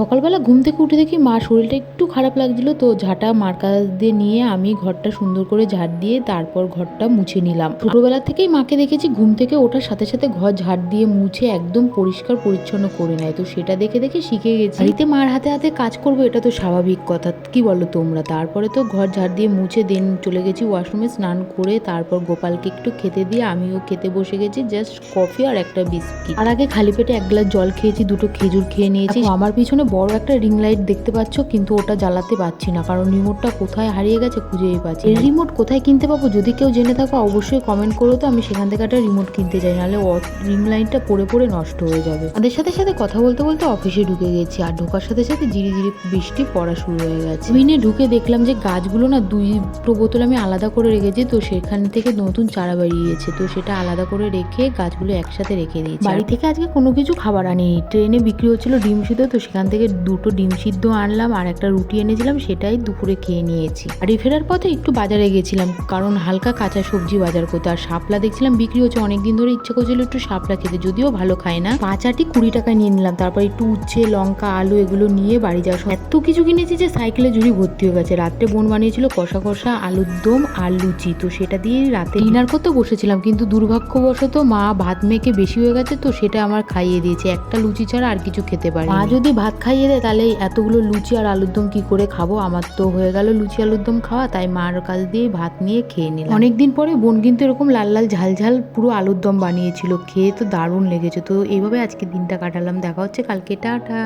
সকালবেলা ঘুম থেকে উঠে দেখি মা শরীরটা একটু খারাপ লাগছিল, তো ঝাঁটা মার কাছ দিয়ে নিয়ে আমি ঘরটা সুন্দর করে ঝাড় দিয়ে তারপর ঘরটা মুছে নিলাম। ছোটবেলা থেকেই মাকে দেখেছি ঘুম থেকে ওঠার সাথে সাথে ঘর ঝাড় দিয়ে মুছে একদম পরিষ্কার পরিচ্ছন্ন করে নেয়, তো সেটা দেখে দেখে শিখে গেছি। বাড়িতে মার হাতে হাতে কাজ করব এটা তো স্বাভাবিক কথা, কি বলো তোমরা? তারপরে তো ঘর ঝাড় দিয়ে মুছে দেন চলে গেছি ওয়াশরুমে স্নান করে তারপর গোপালকে একটু খেতে দিয়ে আমিও খেতে বসে গেছি, জাস্ট কফি আর একটা বিস্কিট। আর আগে খালি পেটে এক গ্লাস জল খেয়েছি, দুটো খেজুর খেয়ে নিয়েছি। আমার পিছনে বড় একটা রিং লাইট দেখতে পাচ্ছ, কিন্তু ওটা জ্বালাতে পারছি না, কারণ রিমোটটা কোথায় হারিয়ে গেছে খুঁজেই পাচ্ছি এই রিমোট কোথায় কিনতে পাবো, যদি কেউ জেনে থাকো, অবশ্যই কমেন্ট করো তো, আমি সেখান থেকে একটা রিমোট কিনতে চাই, নাহলে রিং লাইটটা পড়ে পড়ে নষ্ট হয়ে যাবে। তাদের সাথে সাথে কথা বলতে বলতে অফিসে ঢুকে গেছি, আর ঢোকার সাথে সাথে জিরি জিরি বৃষ্টি পড়া শুরু হয়ে গেছে। মিনে ঢুকে দেখলাম যে গাছগুলো না দুটো বোতল আমি আলাদা করে রেখেছি, তো সেখান থেকে নতুন চারা বেরিয়েছে, তো সেটা আলাদা করে রেখে গাছগুলো একসাথে রেখে দিয়েছি। বাড়ি থেকে আজকে কোনো কিছু খাবার আনিনি, ট্রেনে বিক্রি হচ্ছিল ডিম সিদ্ধ, তো সেখান থেকে দুটো ডিম সিদ্ধ আনলাম আর একটা রুটি এনেছিলাম, সেটাই দুপুরে খেয়ে নিয়েছি। বাড়ি ফেরার পথে একটু বাজারে গেছিলাম, কারণ হালকা কাঁচা সবজি বাজার করতে, আর শাপলা দেখছিলাম বিক্রি হচ্ছে, অনেকদিন ধরে ইচ্ছা করছিল একটু শাপলা খেতে, যদিও ভালো খায় না। পাঁচাটি কুড়ি টাকায় নিয়ে নিলাম, তারপর একটু উচ্ছে, লঙ্কা, আলু এগুলো নিয়ে বাড়ি যাওয়ার সময় এত কিছু কিনেছি যে সাইকেলে ঝুড়ি ভর্তি হয়ে গেছে। রাত্রে বোন বানিয়েছিল কষা কষা আলুর দম আর লুচি, তো সেটা দিয়ে রাতে ডিনার করতে বসেছিলাম, কিন্তু দুর্ভাগ্যবশত মা ভাত মেখে বেশি হয়ে গেছে, তো সেটা আমার খাইয়ে দিয়েছে, একটা লুচি ছাড়া আর কিছু খেতে পারি মা যদি ভাত খাইয়ে দেয় তাহলে এতগুলো লুচি আর আলুর দম কী করে খাব? আমার তো হয়ে গেল লুচি আলুর দম খাওয়া, তাই মার কাল দিয়ে ভাত নিয়ে খেয়ে নিলাম। অনেকদিন পরে বোন কিন্তু এরকম লাল লাল ঝাল ঝাল পুরো আলুর দম বানিয়েছিল, খেয়ে তো দারুণ লেগেছে। তো এইভাবে আজকে দিনটা কাটালাম, দেখা হচ্ছে কালকে, টাটা।